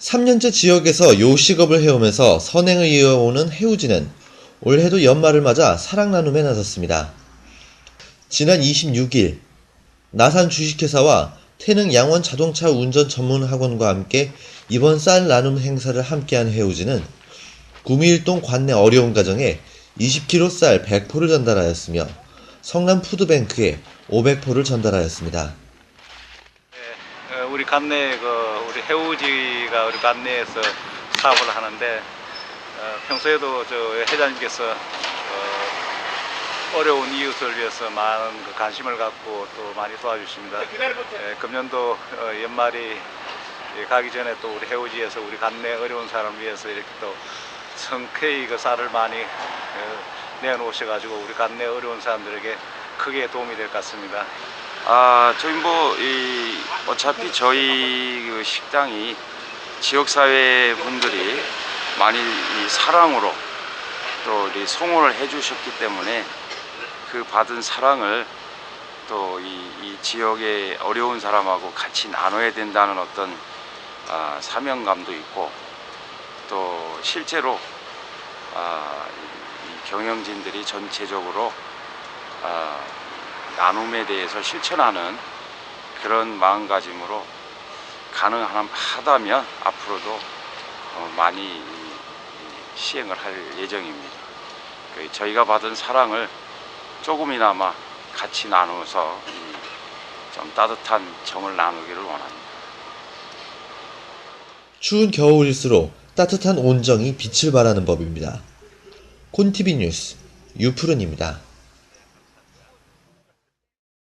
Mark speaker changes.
Speaker 1: 3년째 지역에서 요식업을 해오면서 선행을 이어오는 해우지는 올해도 연말을 맞아 사랑 나눔에 나섰습니다. 지난 26일 나산 주식회사와 태릉 양원 자동차 운전 전문 학원과 함께 이번 쌀 나눔 행사를 함께한 해우지는 구미일동 관내 어려운 가정에 20kg 쌀 100포를 전달하였으며 성남 푸드뱅크에 500포를 전달하였습니다.
Speaker 2: 네, 어, 우리 관내 그 우리 해우지가 우리 관내에서 사업을 하는데 어, 평소에도 저 회장님께서 어, 어려운 이웃을 위해서 많은 그 관심을 갖고 또 많이 도와주십니다. 예, 금년도 어, 연말이 예, 가기 전에 또 우리 해우지에서 우리 관내 어려운 사람을 위해서 이렇게 또 성쾌히 그 쌀을 많이 어, 내놓으셔가지고 우리 관내 어려운 사람들에게 크게 도움이 될 것 같습니다.
Speaker 3: 아, 저희 뭐, 이, 어차피 저희 그 식당이 지역사회 분들이 많이 이 사랑으로 또 우리 송원을 해주셨기 때문에 그 받은 사랑을 또이 이 지역의 어려운 사람하고 같이 나눠야 된다는 어떤 아, 사명감도 있고 또 실제로 아, 경영진들이 전체적으로 아, 나눔에 대해서 실천하는 그런 마음가짐으로 가능하다면 앞으로도 어, 많이 시행을 할 예정입니다. 그 저희가 받은 사랑을 조금이나마 같이 나누어서 이좀 따뜻한 정을 나누기를 원합니다.
Speaker 1: 추운 겨울일수록 따뜻한 온정이 빛을 발하는 법입니다. 콘티비 뉴스 유푸른입니다.